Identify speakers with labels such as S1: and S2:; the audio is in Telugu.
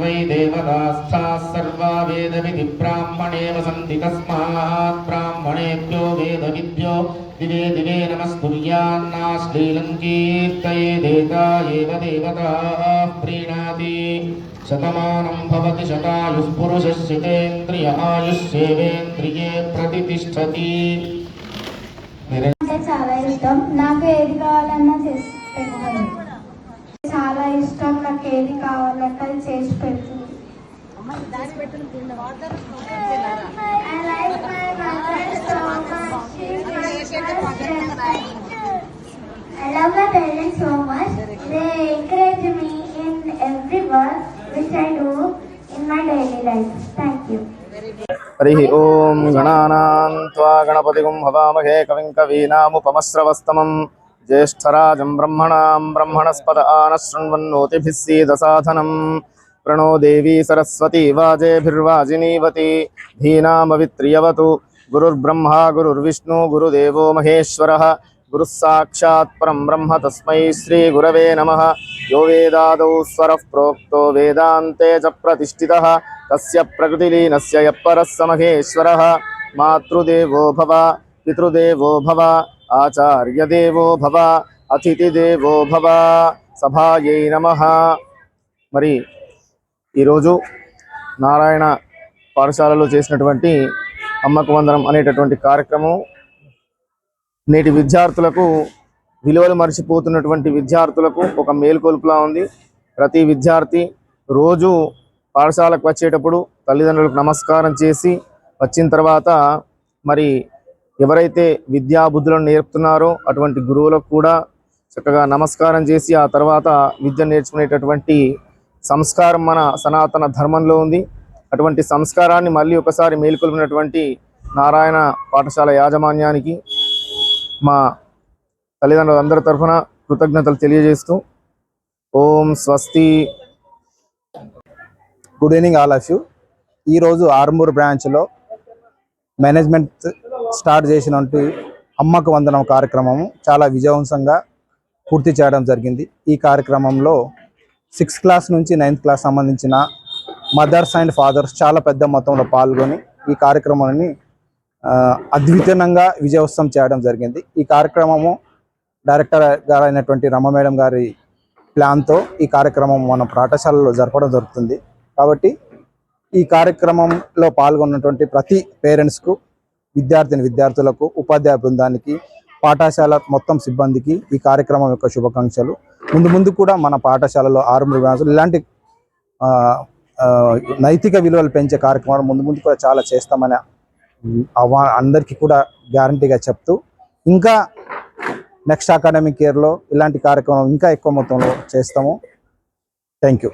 S1: वेदास्थाः सर्वा वेदविधि ब्राह्मणे वसन्ति तस्मात् ब्राह्मणेभ्यो वेदविद्यो दिवे दिवे नमस्तुर्यान्नाश्लीलं कीर्तयेदेता एव देवताः प्रीणाति शतमानं भवति शतायुः पुरुषः शितेन्द्रिय आयुष्येवेन्द्रिये प्रतिष्ठति
S2: అంటే చాలా ఇష్టం నాకు ఏది కావాలన్నా చేసి పెడతాను చాలా ఇష్టం నాకు ఏది కావాలంటే అది చేసి పెడుతుంది I like my mother so much. She's my first friend. I love my parents so much. They encourage me in every work which I do in my daily life. Thank you.
S3: Hari ఓం గణానాం త్వా గణపతిగుం హవామహే కవిం ज्येष्ठराजं ब्रह्मणां ब्रह्मणस्पद आनः सीद सीदसाधनं। प्रणो देवी सरस्वती वाजेभिर्वाजिनीवती, धीनामवित्रियवतु। गुरुर्ब्रह्मा, गुरुर्विष्णु, गुरुदेवो महेश्वरः। गुरुः साक्षात् परं ब्रह्म तस्मै श्रीगुरवे नमः। यो वेदादौ स्वरः प्रोक्तो वेदान्ते च प्रतिष्ठितः। तस्य प्रकृतिलीनस्य यः परः स महेश्वरः। मातृदेवो भव, पितृदेवो भव। ఆచార్యదేవో భవ అతిథిదేవో భవ సభాయై నమ. మరి ఈరోజు నారాయణ పాఠశాలలో చేసినటువంటి అమ్మకు వందనం అనేటటువంటి కార్యక్రమం నేటి విద్యార్థులకు విలువలు మరిచిపోతున్నటువంటి విద్యార్థులకు ఒక మేలుకొలుపులా ఉంది. ప్రతి విద్యార్థి రోజు పాఠశాలకు వచ్చేటప్పుడు తల్లిదండ్రులకు నమస్కారం చేసి వచ్చిన తర్వాత మరి ఎవరైతే విద్యా బుద్ధులను నేర్పుతున్నారో అటువంటి గురువులకు కూడా చక్కగా నమస్కారం చేసి ఆ తర్వాత విద్య నేర్చుకునేటటువంటి సంస్కారం మన సనాతన ధర్మంలో ఉంది. అటువంటి సంస్కారాన్ని మళ్ళీ ఒకసారి మేలుకొల్పినటువంటి నారాయణ పాఠశాల యాజమాన్యానికి మా తల్లిదండ్రులందరి తరఫున కృతజ్ఞతలు తెలియజేస్తూ ఓం స్వస్తి.
S4: Good evening all of you ఈరోజు ఆర్మూర్ బ్రాంచ్లో మేనేజ్మెంట్ స్టార్ట్ చేసినటువంటి అమ్మకు వందనం కార్యక్రమము చాలా విజయవంతంగా పూర్తి చేయడం జరిగింది. ఈ కార్యక్రమంలో సిక్స్త్ క్లాస్ నుంచి నైన్త్ క్లాస్ సంబంధించిన మదర్స్ అండ్ ఫాదర్స్ చాలా పెద్ద మొత్తంలో పాల్గొని ఈ కార్యక్రమాన్ని అద్వితీయంగా విజయవంతం చేయడం జరిగింది. ఈ కార్యక్రమము డైరెక్టర్ గారు అయినటువంటి రమ మేడం గారి ప్లాన్తో ఈ కార్యక్రమం మన పాఠశాలలో జరపడం జరుగుతుంది. కాబట్టి ఈ కార్యక్రమంలో పాల్గొన్నటువంటి ప్రతి పేరెంట్స్కు విద్యార్థిని విద్యార్థులకు ఉపాధ్యాయ బృందానికి పాఠశాల మొత్తం సిబ్బందికి ఈ కార్యక్రమం యొక్క శుభాకాంక్షలు. ముందు ముందు కూడా మన పాఠశాలలో ఆరుమూరు బ్రాంచ్లు ఇలాంటి నైతిక విలువలు పెంచే కార్యక్రమాలు ముందు ముందు కూడా చాలా చేస్తామని అవా అందరికీ కూడా గ్యారంటీగా చెప్తూ ఇంకా నెక్స్ట్ అకాడమిక్ ఇయర్లో ఇలాంటి కార్యక్రమం ఇంకా ఎక్కువ మొత్తంలో చేస్తాము. Thank you